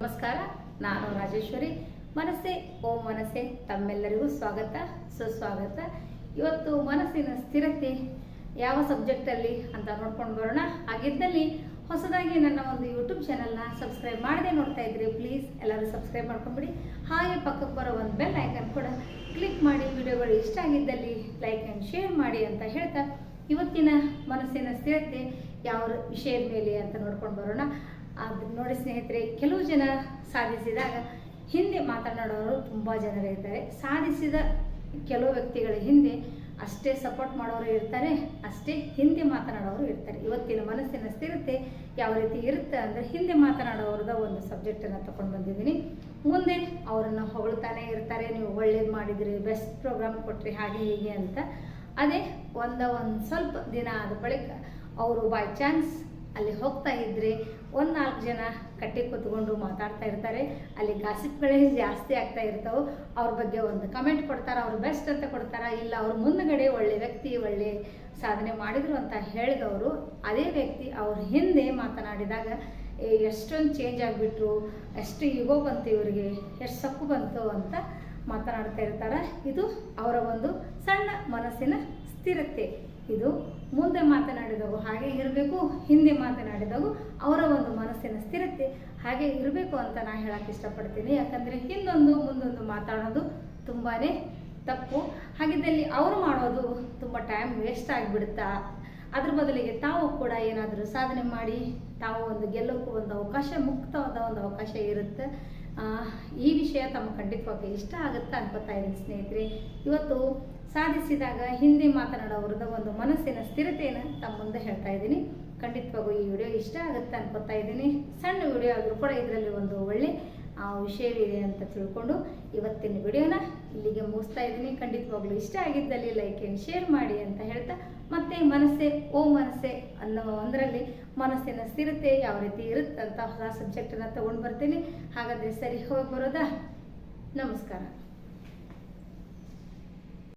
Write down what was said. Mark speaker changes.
Speaker 1: ನಮಸ್ಕಾರ, ನಾನು ರಾಜೇಶ್ವರಿ. ಮನಸ್ಸೆ, ಓಂ ಮನಸ್ಸೆ, ತಮ್ಮೆಲ್ಲರಿಗೂ ಸ್ವಾಗತ, ಸುಸ್ವಾಗತ. ಇವತ್ತು ಮನಸ್ಸಿನ ಸ್ಥಿರತೆ ಯಾವ ಸಬ್ಜೆಕ್ಟಲ್ಲಿ ಅಂತ ನೋಡ್ಕೊಂಡು ಬರೋಣ. ಹಾಗಿದ್ದಲ್ಲಿ ಹೊಸದಾಗಿ ನನ್ನ ಒಂದು ಯೂಟ್ಯೂಬ್ ಚಾನಲ್ನ ಸಬ್ಸ್ಕ್ರೈಬ್ ಮಾಡದೆ ನೋಡ್ತಾ ಇದ್ರಿ ಪ್ಲೀಸ್ ಎಲ್ಲರೂ ಸಬ್ಸ್ಕ್ರೈಬ್ ಮಾಡ್ಕೊಂಡ್ಬಿಡಿ ಹಾಗೆ ಪಕ್ಕಕ್ಕೆ ಬರೋ ಒಂದು ಬೆಲ್ ಐಕನ್ ಕೂಡ ಕ್ಲಿಕ್ ಮಾಡಿ ವಿಡಿಯೋಗಳು ಇಷ್ಟ ಆಗಿದ್ದಲ್ಲಿ ಲೈಕ್ ಆ್ಯಂಡ್ ಶೇರ್ ಮಾಡಿ ಅಂತ ಹೇಳ್ತಾ, ಇವತ್ತಿನ ಮನಸ್ಸಿನ ಸ್ಥಿರತೆ ಯಾವ ವಿಷಯದ ಮೇಲೆ ಅಂತ ನೋಡ್ಕೊಂಡು ಬರೋಣ. ಅದು ನೋಡಿ ಸ್ನೇಹಿತರೆ, ಕೆಲವು ಜನ ಸಾಧಿಸಿದಾಗ ಹಿಂದೆ ಮಾತನಾಡೋರು ತುಂಬ ಜನರಿರ್ತಾರೆ ಸಾಧಿಸಿದ ಕೆಲವು ವ್ಯಕ್ತಿಗಳ ಹಿಂದೆ ಅಷ್ಟೇ ಸಪೋರ್ಟ್ ಮಾಡೋರು ಇರ್ತಾರೆ, ಅಷ್ಟೇ ಹಿಂದೆ ಮಾತನಾಡೋರು ಇರ್ತಾರೆ. ಇವತ್ತಿನ ಮನಸ್ಸಿನ ಸ್ಥಿರತೆ ಯಾವ ರೀತಿ ಇರುತ್ತೆ ಅಂದರೆ ಹಿಂದೆ ಮಾತನಾಡೋರದ ಒಂದು ಸಬ್ಜೆಕ್ಟನ್ನು ತಗೊಂಡು ಬಂದಿದ್ದೀನಿ. ಮುಂದೆ ಅವರನ್ನು ಹೊಗಳ್ತಾನೆ ಇರ್ತಾರೆ, ನೀವು ಒಳ್ಳೇದು ಮಾಡಿದ್ರಿ ಬೆಸ್ಟ್ ಪ್ರೋಗ್ರಾಮ್ ಕೊಟ್ರಿ, ಹಾಗೆ ಹೀಗೆ ಅಂತ. ಅದೇ ಒಂದ ಒಂದು ಸ್ವಲ್ಪ ದಿನ ಆದ ಬಳಿಕ ಅವರು ಬೈ ಚಾನ್ಸ್ ಅಲ್ಲಿ ಹೋಗ್ತಾ ಇದ್ರೆ ಒಂದು ನಾಲ್ಕು ಜನ ಕಟ್ಟಿ ಕೂತ್ಕೊಂಡು ಮಾತಾಡ್ತಾ ಇರ್ತಾರೆ. ಅಲ್ಲಿ ಗಾಸಿಪ್ಗಳೇ ಜಾಸ್ತಿ ಆಗ್ತಾ ಇರ್ತಾವೆ. ಅವ್ರ ಬಗ್ಗೆ ಒಂದು ಕಮೆಂಟ್ ಕೊಡ್ತಾರೆ? ಅವ್ರು ಬೆಸ್ಟ್ ಅಂತ ಕೊಡ್ತಾರ? ಇಲ್ಲ, ಅವ್ರ ಮುಂದ್ಗಡೆ ಒಳ್ಳೆ ವ್ಯಕ್ತಿ, ಒಳ್ಳೆ ಸಾಧನೆ ಮಾಡಿದ್ರು ಅಂತ ಹೇಳಿದವರು, ಅದೇ ವ್ಯಕ್ತಿ ಅವ್ರ ಹಿಂದೆ ಮಾತನಾಡಿದಾಗ ಎಷ್ಟೊಂದು ಚೇಂಜ್ ಆಗಿಬಿಟ್ರು. ಎಷ್ಟು ಈಗೋ ಬಂತು ಇವರಿಗೆ. ಎಷ್ಟು ಸಪ್ಪು ಬಂತು ಅಂತ ಮಾತನಾಡ್ತಾ ಇರ್ತಾರೆ? ಇದು ಅವರ ಒಂದು ಸಣ್ಣ ಮನಸ್ಸಿನ ಸ್ಥಿರತೆ. ಇದು ಮುಂದೆ ಮಾತನಾಡಿದವು, ಹಾಗೆ ಇರಬೇಕು, ಹಿಂದೆ ಮಾತನಾಡಿದವು, ಅವರ ಒಂದು ಮನಸ್ಸಿನ ಸ್ಥಿರತೆ ಹಾಗೆ ಇರಬೇಕು ಅಂತ ನಾನು ಹೇಳಕ್ಕೆ ಇಷ್ಟಪಡ್ತೀನಿ. ಯಾಕಂದರೆ ಹಿಂದೊಂದು ಮುಂದೊಂದು ಮಾತಾಡೋದು ತುಂಬಾ ತಪ್ಪು. ಹಾಗಿದ್ದಲ್ಲಿ ಅವರು ಮಾಡೋದು ತುಂಬ ಟೈಮ್ ವೇಸ್ಟ್ ಆಗಿಬಿಡುತ್ತಾ? ಅದ್ರ ಬದಲಿಗೆ ತಾವು ಕೂಡ ಏನಾದರೂ ಸಾಧನೆ ಮಾಡಿ, ತಾವು ಒಂದು ಗೆಲ್ಲೋಕ್ಕೂ ಒಂದು ಅವಕಾಶ, ಮುಕ್ತವಾದ ಒಂದು ಅವಕಾಶ ಇರುತ್ತೆ. ಈ ವಿಷಯ ತಮ್ಮ ಖಂಡಿತವಾಗಿ ಇಷ್ಟ ಆಗುತ್ತೆ ಅನ್ಕೋತಾ ಇದ್ದೀನಿ ಸ್ನೇಹಿತರೆ. ಇವತ್ತು ಸಾಧಿಸಿದಾಗ ಹಿಂದಿ ಮಾತನಾಡೋವ್ರದ ಒಂದು ಮನಸ್ಸಿನ ಸ್ಥಿರತೆಯನ್ನು ತಮ್ಮ ಮುಂದೆ ಹೇಳ್ತಾ ಇದ್ದೀನಿ. ಖಂಡಿತವಾಗೂ ಈ ವಿಡಿಯೋ ಇಷ್ಟ ಆಗುತ್ತೆ ಅನ್ಕೋತಾ ಇದ್ದೀನಿ. ಸಣ್ಣ ವಿಡಿಯೋ ಆದರೂ ಕೂಡ ಇದರಲ್ಲಿ ಒಂದು ಒಳ್ಳೆ ವಿಷಯವಿದೆ ಅಂತ ತಿಳ್ಕೊಂಡು ಇವತ್ತಿನ ವಿಡಿಯೋನ ಇಲ್ಲಿಗೆ ಮುಗಿಸ್ತಾ ಇದ್ದೀನಿ. ಖಂಡಿತವಾಗ್ಲೂ ಇಷ್ಟ ಆಗಿದ್ದಲ್ಲಿ ಲೈಕ್ ಏನು ಶೇರ್ ಮಾಡಿ ಅಂತ ಹೇಳ್ತಾ ಮತ್ತೆ ಮನಸ್ಸೆ, ಓ ಮನಸ್ಸೆ ಅನ್ನೋ ಒಂದರಲ್ಲಿ ಮನಸ್ಸಿನ ಸ್ಥಿರತೆ ಯಾವ ರೀತಿ ಇರುತ್ತೆ ಅಂತ ಹೊಸ ಸಬ್ಜೆಕ್ಟನ್ನು ತಗೊಂಡು ಬರ್ತೀನಿ. ಹಾಗಾದರೆ ಸರಿ, ಹೋಗಿ ಬರೋದಾ? ನಮಸ್ಕಾರ.